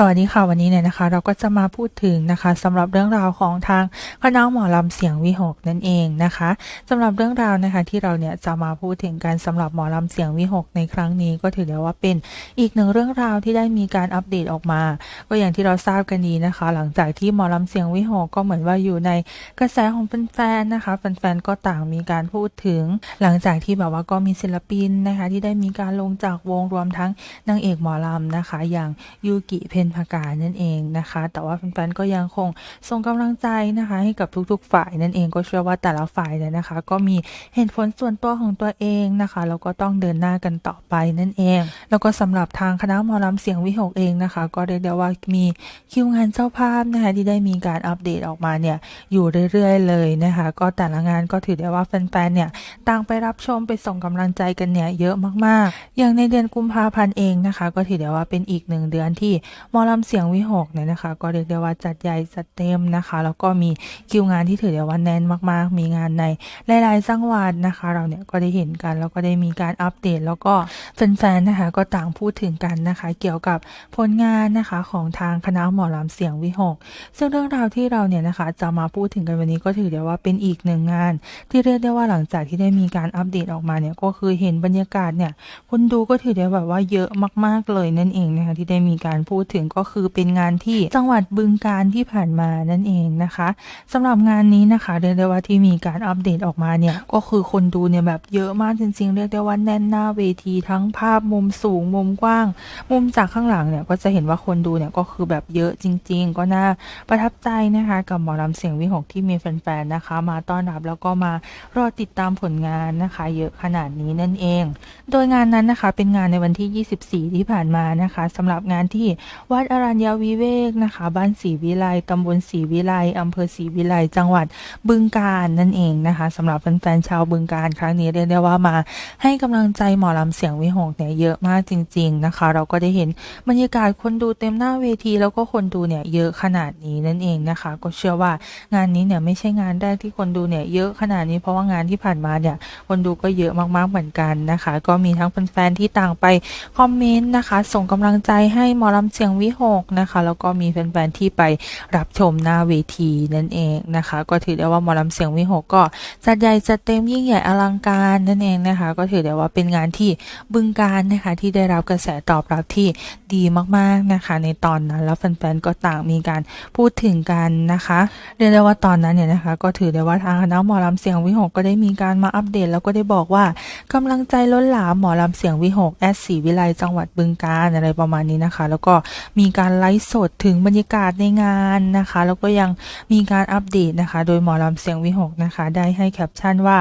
สวัสดีค่ะวันนี้เนี่ยนะคะ เราก็จะมาพูดถึงนะคะสำหรับเรื่องราวของทางคณะหมอลำเสียงวิหกนั่นเองนะคะสำหรับเรื่องราวนะคะที่เราเนี่ยจะมาพูดถึงกันสำหรับหมอลำเสียงวิหกในครั้งนี้ก็ถือได้ว่าเป็นอีกหนึ่งเรื่องราวที่ได้มีการอัปเดตออกมา ก็อย่างที่เราทราบกันดีนะคะ หลังจากที่หมอลำเสียงวิหกก็เหมือนว่าอยู่ในกระแสของแฟนๆนะคะแฟนๆก็ต่างมีการพูดถึง หลังจากที่แบบว่าก็มีศิลปินนะคะที่ได้มีการลงจากวงรวมทั้งนางเอกหมอลำนะคะ อย่างยูกิเพนพากานั่นเองนะคะ แต่ว่าแฟนๆก็ยังคงส่งกำลังใจนะคะ ให้กับทุกๆ ฝ่ายนั่นเองก็เชื่อว่าแต่ละฝ่ายเนี่ยนะคะ ก็มีเหตุผลส่วนตัวของตัวเองนะคะแล้วก็ต้องเดินหน้ากันต่อไปนั่นเอง แล้วก็สำหรับทางคณะมอลำเสียงวิหกเองนะคะ ก็เรียกได้ว่ามีคิวงานเจ้าภาพนะคะที่ได้มีการอัปเดตออกมาเนี่ยอยู่เรื่อยๆ เลยนะคะ ก็แต่ละงานก็ถือได้ว่าแฟนๆเนี่ยต่างไปรับชมไปส่งกำลังใจกันเนี่ยเยอะมากๆ อย่างในเดือนกุมภาพันธ์เองนะคะ ก็ถือได้ว่าเป็นอีกหนึ่งเดือนที่มอลำเสียงวิหกเนี่ยนะคะ ก็เรียกได้ว่าจัดใหญ่จัดเต็มนะคะ แล้วก็มีคิวงานที่ถือได้ว่าแน่นมากๆ มีงานในหลายๆจังหวัดนะคะ เราเนี่ยก็ได้เห็นกันแล้วก็ได้มีการอัปเดต แล้วก็แฟนๆนะคะก็ต่างพูดถึงกันนะคะ เกี่ยวกับผลงานนะคะของทางคณะหมอลำเสียงวิหก ซึ่งเรื่องราวที่เราเนี่ยนะคะจะมาพูดถึงกันวันนี้ก็ถือได้ว่าเป็นอีกหนึ่งงาน ที่เรียกได้ว่าหลังจากที่ได้มีการอัปเดตออกมาเนี่ยก็คือเห็นบรรยากาศเนี่ยคนดูก็ถือได้แบบว่าเยอะมากๆเลยนั่นเองนะคะที่ได้มีการพูดถึงก็คือเป็นงานที่จังหวัดบึงการที่ผ่านมานั่นเองนะคะสำหรับงานนี้นะคะเรียกได้ว่าที่มีการอัปเดตออกมาเนี่ยก็คือคนดูเนี่ยแบบเยอะมากจริง ๆ เรียกได้ว่าแน่นหน้าเวทีทั้งภาพมุมสูงมุมกว้าง มุมจากข้างหลังเนี่ยก็จะเห็นว่าคนดูเนี่ยก็คือแบบเยอะจริง ๆ ก็น่าประทับใจนะคะกับหมอลำเสียงวิหกที่มีแฟนๆนะคะ มาต้อนรับแล้วก็มารอติดตามผลงานนะคะ เยอะขนาดนี้นั่นเอง โดยงานนั้นนะคะเป็นงานในวันที่ 24 ที่ผ่านมานะคะสำหรับงานที่วัดอรัญญวิเวกนะคะ บ้านศรีวิไลตำบลศรีวิไลอำเภอศรีวิไลจังหวัดบึงกาฬนั่นเองนะคะสำหรับแฟนๆชาวบึงกาฬครั้งนี้เรียกได้ว่ามา ให้กำลังใจหมอลำเสียงวิหกเนี่ยเยอะมากจริง ๆนะคะ เราก็ได้เห็นบรรยากาศคนดูเต็มหน้าเวที แล้วก็คนดูเนี่ยเยอะขนาดนี้นั่นเองนะคะ ก็เชื่อว่างานนี้เนี่ยไม่ใช่งานแรกที่คนดูเนี่ยเยอะขนาดนี้เพราะว่างานที่ผ่านมาเนี่ยคนดูก็เยอะมากๆเหมือนกันนะคะ ก็มีทั้งแฟนๆที่ต่างไปคอมเมนต์นะคะ ส่งกำลังใจให้หมอลำเสียงวิหกนะคะ แล้วก็มีแฟนๆที่ไปรับชมหน้าเวทีนั่นเองนะคะ ก็ถือได้ว่าหมอลำเสียงวิหกก็จัดใหญ่จัดเต็มยิ่งใหญ่อลังการนั่นเองนะคะ ก็ถือได้ว่าเป็นงานที่บึงการนะคะที่ได้รับกระแสตอบรับที่ดีมากๆนะคะ ในตอนนั้นแล้วแฟนๆก็ต่างมีการพูดถึงกันนะคะเรียกได้ว่าตอนนั้นเนี่ยนะคะก็ถือได้ว่าทางคณะหมอลำเสียงวิหกก็ได้มีการมาอัปเดต แล้วก็ได้บอกว่ากำลังใจล้นหลามหมอลำเสียงวิหกแอดสีวิไลจังหวัดบึงกาฬอะไรประมาณนี้นะคะ แล้วก็มีการไลฟ์สดถึงบรรยากาศในงานนะคะ แล้วก็ยังมีการอัปเดตนะคะ โดยหมอลำเสียงวิหกนะคะ ได้ให้แคปชั่นว่า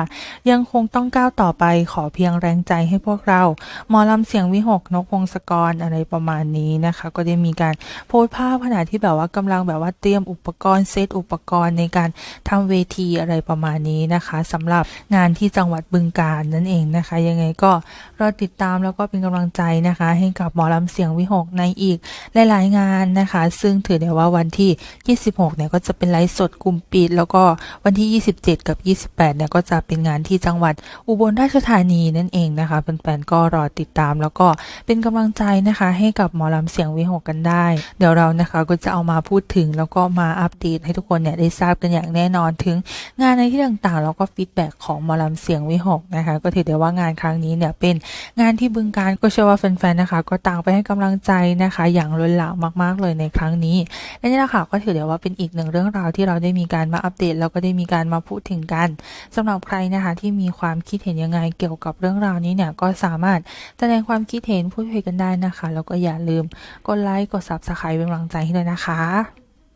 ยังคงต้องก้าวต่อไปขอเพียงแรงใจให้พวกเรา หมอลำเสียงวิหกนกพงศกรอะไรประมาณนี้นะคะ ก็ได้มีการโพสต์ภาพขณะที่แบบว่ากำลังแบบว่าเตรียมอุปกรณ์เซตอุปกรณ์ในการทำเวทีอะไรประมาณนี้นะคะสำหรับงานที่จังหวัดบึงกาฬนั่นเองนะคะ ยังไงก็รอติดตามแล้วก็เป็นกำลังใจนะคะ ให้กับหมอลำเสียงวิหกในอีกหหลายๆงานนะคะ ซึ่งถือได้ว่าวันที่ 26 เนี่ยก็จะเป็นไลฟ์สดกลุ่มปิด แล้วก็วันที่ 27 กับ 28 เนี่ยก็จะเป็นงานที่จังหวัดอุบลราชธานีนั่นเองนะคะแฟนๆก็รอติดตามแล้วก็เป็นกำลังใจนะคะ ให้กับหมอลำเสียงวิหกกันได้ เดี๋ยวเรานะคะก็จะเอามาพูดถึงแล้วก็มาอัปเดตให้ทุกคนเนี่ยได้ทราบกันอย่างแน่นอนถึงงานในที่ต่างๆ แล้วก็ฟีดแบ็กของหมอลำเสียงวิหกนะคะ ก็ถือได้ว่างานครั้งนี้เนี่ยเป็นงานที่บึงการก็เชื่อว่าแฟนๆนะคะ ก็ต่างไปให้กำลังใจนะคะ อย่างล้นหลามมาก ๆ เลยในครั้งนี้และนี่แหละค่ะก็ถือได้ว่าเป็นอีกหนึ่งเรื่องราวที่เราได้มีการมาอัปเดต แล้วก็ได้มีการมาพูดถึงกันสำหรับใครนะคะที่มีความคิดเห็นยังไงเกี่ยวกับเรื่องราวนี้เนี่ยก็สามารถแสดงความคิดเห็นพูดคุยกันได้นะคะ แล้วก็อย่าลืมกดไลค์กด subscribe เป็นกำลังใจให้ด้วยนะคะ